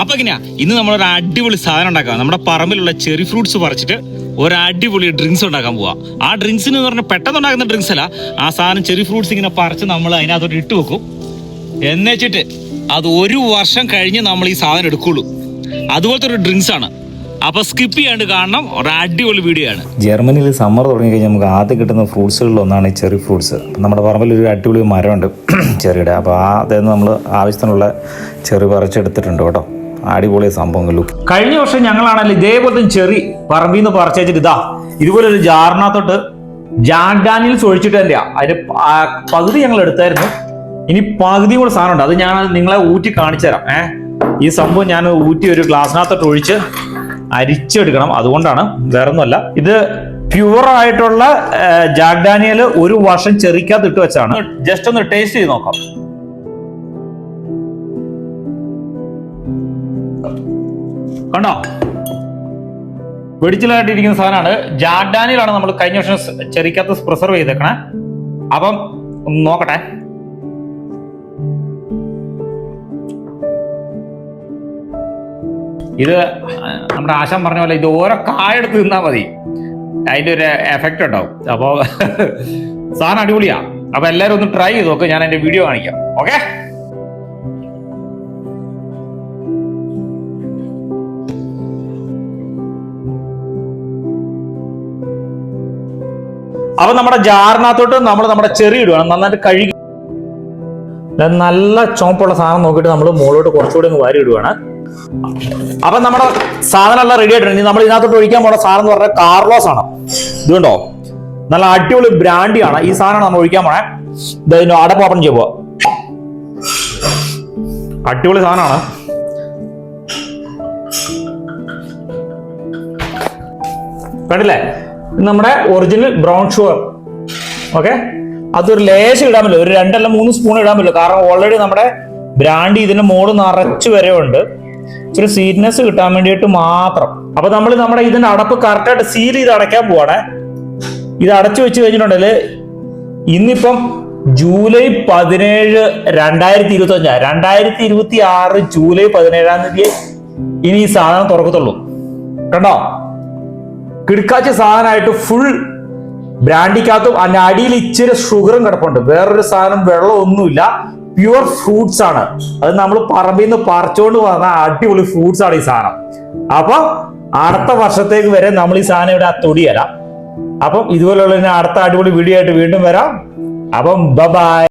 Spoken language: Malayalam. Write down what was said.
അപ്പൊ എങ്ങനെയാ? ഇന്ന് നമ്മളൊരു അടിപൊളി സാധനം ഉണ്ടാക്കാം. നമ്മുടെ പറമ്പിലുള്ള ചെറി ഫ്രൂട്ട്സ് പറിച്ചിട്ട് ഒരു അടിപൊളി ഡ്രിങ്ക്സ് ഉണ്ടാക്കാൻ പോവാ. ആ ഡ്രിങ്ക്സിന് എന്ന് പറഞ്ഞാൽ പെട്ടെന്ന് ഉണ്ടാക്കുന്ന ഡ്രിങ്ക്സ് അല്ല. ആ സാധനം ചെറി ഫ്രൂട്ട്സ് ഇങ്ങനെ പറിച്ച് നമ്മൾ അതിനകത്തോട്ട് ഇട്ട് വെക്കും. എന്നുവെച്ചിട്ട് അത് ഒരു വർഷം കഴിഞ്ഞ് നമ്മൾ ഈ സാധനം എടുക്കുള്ളൂ. അതുപോലത്തെ ഒരു ഡ്രിങ്ക്സ് ആണ്. അപ്പൊ സ്കിപ്പ് ചെയ്യാണ്ട് കാണണം. ഒരു അടിപൊളി വീഡിയോ ആണ്. ജർമ്മനിയിൽ സമ്മർ തുടങ്ങി കഴിഞ്ഞാൽ നമുക്ക് ആദ്യം കിട്ടുന്ന ഫ്രൂട്ട്സുകളിൽ ഒന്നാണ് ചെറി ഫ്രൂട്ട്സ് നമ്മുടെ പറമ്പിൽ ഒരു അടിപൊളി മരമുണ്ട്. ചെറിയുടെ. അപ്പോൾ ആ അതായത് നമ്മൾ ആവശ്യത്തിനുള്ള ചെറി പറിച്ചെടുത്തിട്ടുണ്ട് കേട്ടോ. അടിപൊളി സംഭവങ്ങളു കഴിഞ്ഞ വർഷം ഞങ്ങളാണല്ലോ ഇതേപോലത്തെ ചെറി പറമ്പിൽ നിന്ന് പറിച്ചിട്ട് ഇതാ ഇതുപോലെ ഒരു ജാറിനകത്തോട്ട് ജാഗാനിൽ ഒഴിച്ചിട്ട് തന്നെയാ. അതിന്റെ പകുതി ഞങ്ങൾ എടുത്തായിരുന്നു. ഇനി പകുതി കൂടെ സാധനം ഉണ്ട് അത് ഞാൻ നിങ്ങളെ ഊറ്റി കാണിച്ചു തരാം ഏഹ് ഈ സംഭവം ഞാൻ ഊറ്റി ഒരു ഗ്ലാസ്സിനകത്തോട്ട് ഒഴിച്ച് അരിച്ചെടുക്കണം. അതുകൊണ്ടാണ് വേറെ ഒന്നുമല്ല ഇത് പ്യുവർ ആയിട്ടുള്ള ജാഗ്ഡാനിയൽ ഒരു വർഷം ചെറിക്കകത്ത് ഇട്ട് വെച്ചാണ്. ജസ്റ്റ് ഒന്ന് ടേസ്റ്റ് ചെയ്ത് നോക്കാം. കണ്ടോ? വെടിച്ചിലായിട്ടിരിക്കുന്ന സാധനമാണ്. ജാഡാനിലാണ് നമ്മൾ കഴിഞ്ഞ വർഷം ചെറിക്കകത്ത് പ്രിസർവ് ചെയ്തേക്കണേ. അപ്പം ഒന്ന് നോക്കട്ടെ. ഇത് നമ്മുടെ ആശാൻ പറഞ്ഞ പോലെ ഇത് ഓരോ കായെടുത്ത് തിന്നാൽ മതി. അതിന്റെ ഒരു എഫക്റ്റ് ഉണ്ടാവും. അപ്പോൾ സാധനം അടിപൊളിയാ. അപ്പൊ എല്ലാവരും ഒന്ന് ട്രൈ ചെയ്ത് നോക്ക്. ഞാൻ എന്റെ വീഡിയോ കാണിക്കാം. ഓക്കെ അപ്പൊ നമ്മുടെ ജാറിനകത്തോട്ട് നമ്മൾ നമ്മുടെ ചെറി ഇടുവാണ്. നന്നായിട്ട് കഴുകി നല്ല ചുവപ്പുള്ള സാധനം നോക്കിയിട്ട് നമ്മൾ മുകളിലോട്ട് കുറച്ചുകൂടി ഒന്ന് വാരി ഇടുവാണ്. അപ്പൊ നമ്മുടെ സാധനം എല്ലാം റെഡി ആയിട്ടുണ്ട് നമ്മൾ ഇതിനകത്തോട്ട് ഒഴിക്കാൻ പോണ സാധനം എന്ന് പറഞ്ഞാൽ കാർലോസ് ആണ്. ഇത് നല്ല അടിപൊളി ബ്രാൻഡിയാണ് ഈ സാധനമാണ് നമ്മൾ ഒഴിക്കാൻ പോണേ. ഇത് ഇതിന്റെ അടപ്പ് ഓപ്പൺ ചെയ്യുമ്പോ അടിപൊളി സാധനമാണ്. കണ്ടില്ലേ? നമ്മുടെ ഒറിജിനൽ ബ്രൗൺ ഷുഗർ ഓക്കെ അതൊരു ലേശം ഇടാൻ പറ്റില്ല. ഒരു രണ്ടല്ല മൂന്ന് സ്പൂൺ ഇടാൻ പറ്റില്ല. കാരണം ഓൾറെഡി നമ്മുടെ ബ്രാൻഡി ഇതിന്റെ മോൾ നിറച്ച് ഉണ്ട് ഇച്ചിരി സ്വീറ്റ്നെസ് കിട്ടാൻ വേണ്ടിയിട്ട് മാത്രം. അപ്പൊ നമ്മൾ നമ്മുടെ ഇതിന്റെ അടപ്പ് കറക്റ്റായിട്ട് സീൽ ചെയ്ത് അടയ്ക്കാൻ പോവാണേ. ഇത് അടച്ചു വെച്ച് കഴിഞ്ഞിട്ടുണ്ടെങ്കിൽ ഇന്നിപ്പം ജൂലൈ പതിനേഴ് രണ്ടായിരത്തി ഇരുപത്തി അഞ്ചാ രണ്ടായിരത്തി ഇരുപത്തി ആറ് ജൂലൈ പതിനേഴാം തീയതി ഇനി ഈ സാധനം തുറക്കത്തുള്ളൂ. കണ്ടോ? കിടക്കാച്ച സാധനമായിട്ട് ഫുൾ ബ്രാൻഡിക്കകത്തും അതിന്റെ അടിയിൽ ഇച്ചിരി ഷുഗറും കിടപ്പുണ്ട്. വേറൊരു സാധനം വെള്ളം ഒന്നുമില്ല പ്യുവർ ഫ്രൂട്ട്സ് ആണ്. അത് നമ്മൾ പറമ്പിൽ നിന്ന് പറിച്ചുകൊണ്ട് വന്ന അടിപൊളി ഫ്രൂട്ട്സ് ആണ് ഈ സാധനം. അപ്പൊ അടുത്ത വർഷത്തേക്ക് വരെ നമ്മൾ ഈ സാധനം ഇവിടെ തൊടിയല്ല അപ്പം ഇതുപോലുള്ള അടുത്ത അടിപൊളി വീഡിയോ ആയിട്ട് വീണ്ടും വരാം. അപ്പം ബൈ